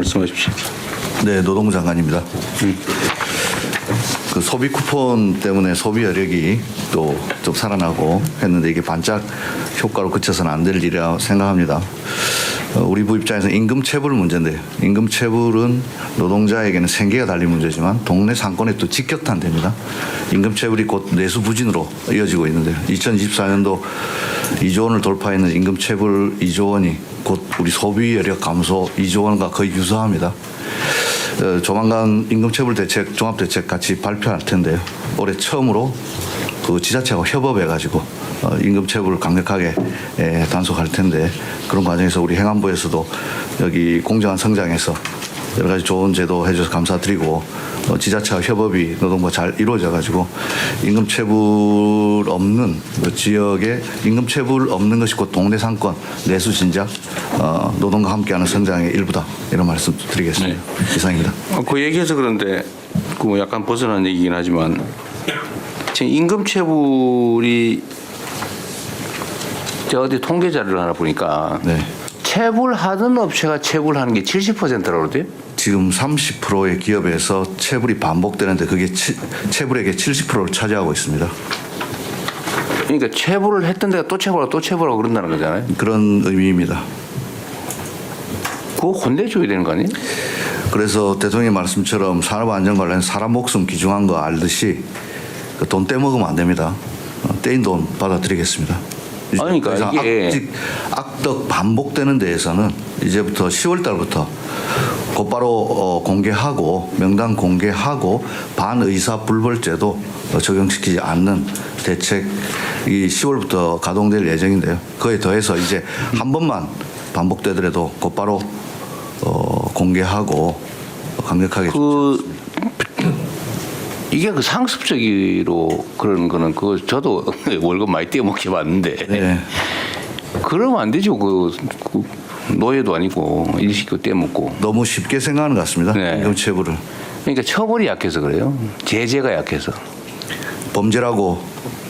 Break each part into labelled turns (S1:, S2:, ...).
S1: 말씀하십시오.
S2: 네, 노동부 장관입니다. 그 소비 쿠폰 때문에 소비 여력이 또 좀 살아나고 했는데 이게 반짝 효과로 그쳐서는 안 될 일이라고 생각합니다. 어, 우리 부 입장에서 임금 체불 문제인데 임금 체불은 노동자에게는 생계가 달린 문제지만 동네 상권에 또 직격탄됩니다. 임금 체불이 곧 내수 부진으로 이어지고 있는데요. 2024년도 2조 원을 돌파했는 임금 체불 2조 원이 곧 우리 소비 여력 감소 2조 원과 거의 유사합니다. 어, 조만간 임금체불 대책, 종합 대책 같이 발표할 텐데요. 올해 처음으로 그 지자체하고 협업해가지고 어, 임금체불을 강력하게 에, 단속할 텐데 그런 과정에서 우리 행안부에서도 여기 공정한 성장에서 여러 가지 좋은 제도 해줘서 감사드리고 어, 지자체와 협업이 노동부가 잘 이루어져가지고 임금 체불 없는 그 지역에 임금 체불 없는 것이 곧 동네 상권 내수 진작 어, 노동과 함께하는 성장의 일부다 이런 말씀 드리겠습니다. 이상입니다.
S1: 어, 그 얘기해서 그런데 그 약간 벗어난 얘기긴 하지만 지금 임금 체불이 제가 어디 통계 자료를 하나 보니까
S2: 네.
S1: 체불하던 업체가 체불하는 게 70%라고 그러대요.
S2: 지금 30%의 기업에서 체불이 반복되는데 그게 치, 체불액의 70%를 차지하고 있습니다.
S1: 그러니까 체불을 했던 데가 또 체불하고 또 체불하고 그런다는 거잖아요.
S2: 그런 의미입니다.
S1: 그거 혼내줘야 되는 거 아니에요?
S2: 그래서 대통령 말씀처럼 산업안전 관련 사람 목숨 귀중한 거 알듯이 그돈 떼먹으면 안 됩니다. 어, 떼인 돈 받아드리겠습니다.
S1: 아니, 그러니까 이게-
S2: 악직, 악덕 반복되는 데에서는 이제부터 10월 달부터 곧바로 어, 공개하고 명단 공개하고 반의사 불벌제도 어, 적용시키지 않는 대책이 10월부터 가동될 예정인데요. 그에 더해서 이제 한 번만 반복되더라도 곧바로 어, 공개하고 강력하게
S1: 그 이게 그 상습적으로 그런 거는 그거 저도 월급 많이 떼먹게 봤는데
S2: 네.
S1: 그러면 안 되죠. 그, 그 노예도 아니고 일식도 떼먹고.
S2: 너무 쉽게 생각하는 것 같습니다.
S1: 네.
S2: 임금체불을
S1: 그러니까 처벌이 약해서 그래요. 제재가 약해서.
S2: 범죄라고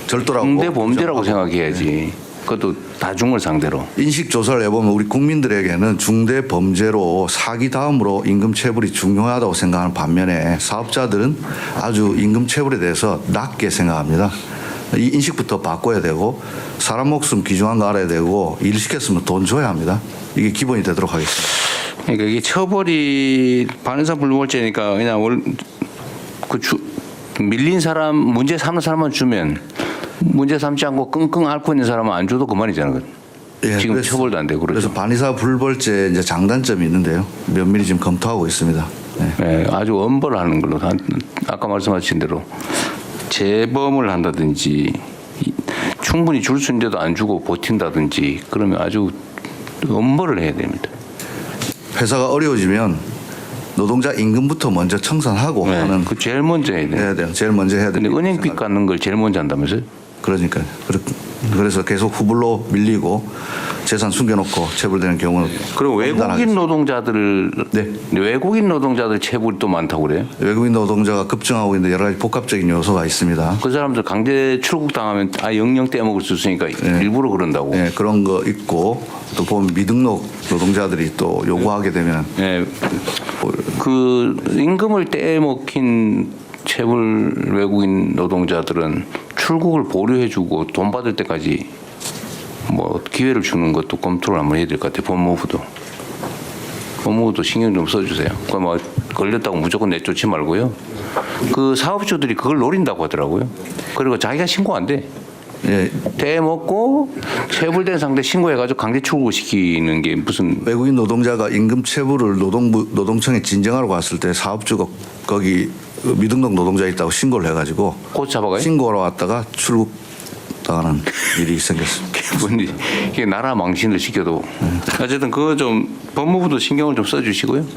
S2: 절도라고
S1: 중대 범죄라고. 생각해야지. 그것도 다중을 상대로.
S2: 인식 조사를 해보면 우리 국민들에게는 중대 범죄로 사기 다음으로 임금 체불이 중요하다고 생각하는 반면에 사업자들은 아주 임금 체불에 대해서 낮게 생각합니다. 이 인식부터 바꿔야 되고 사람 목숨 귀중한 거 알아야 되고 일 시켰으면 돈 줘야 합니다. 이게 기본이 되도록 하겠습니다.
S1: 그러니까 이게 처벌이 반의사 불벌죄니까 그냥 월, 그 주, 밀린 사람 문제 삼는 사람만 주면 문제 삼지 않고 끙끙 앓고 있는 사람은 안 줘도 그만이잖아. 그.
S2: 예,
S1: 지금
S2: 그래서-
S1: 처벌도 안 되고 그렇죠.
S2: 그래서 반의사 불벌죄 이제 장단점이 있는데요. 면밀히 지금 검토하고 있습니다. 네.
S1: 예, 아주 엄벌하는 걸로 한- 아까 말씀하신 대로 재범을 한다든지 이- 충분히 줄 수 있는데도 안 주고 버틴다든지 그러면 아주 엄벌을 해야 됩니다.
S2: 회사가 어려워지면 노동자 임금부터 먼저 청산하고
S1: 네,
S2: 하는
S1: 그 제일 먼저 해야 돼요.
S2: 해야 돼요. 제일 먼저 해야
S1: 근데
S2: 돼요.
S1: 은행빚 갚는 걸 제일 먼저 한다면서요?
S2: 그러니까요. 그렇- 그래서 계속 후불로 밀리고 재산 숨겨놓고 체불되는 경우는
S1: 그리고 외국인
S2: 엄단하겠습니다.
S1: 노동자들을
S2: 네.
S1: 외국인 노동자들 체불이 또 많다고 그래요.
S2: 외국인 노동자가 급증하고 있는데 여러 가지 복합적인 요소가 있습니다.
S1: 그 사람들 강제 출국 당하면 아 영영 떼먹을 수 있으니까 일부러 그런다고.
S2: 네, 그런 거 있고 또 보면 미등록 노동자들이 또 요구하게 되면
S1: 예, 그 임금을 떼먹힌 체불 외국인 노동자들은 출국을 보류해주고 돈 받을 때까지 뭐 기회를 주는 것도 검토를 한번 해야 될 것 같아요. 법무부도. 법무부도 신경 좀 써주세요. 그뭐 걸렸다고 무조건 내쫓지 말고요. 그 사업주들이 그걸 노린다고 하더라고요. 그리고 자기가 신고 안 돼.
S2: 예,
S1: 떼먹고 체불된 상태 신고해가지고 강제 출국을 시키는 게 무슨
S2: 외국인 노동자가 임금 체불을 노동부 노동청에 진정하러 갔을 때 사업주가 거기 미등록 노동자 있다고 신고를 해가지고
S1: 곧 잡아가요?
S2: 신고하러 왔다가 출국 당하는 일이 생겼습니다.
S1: 이게 나라 망신을 시켜도 어쨌든 그거 좀 법무부도 신경을 좀 써주시고요.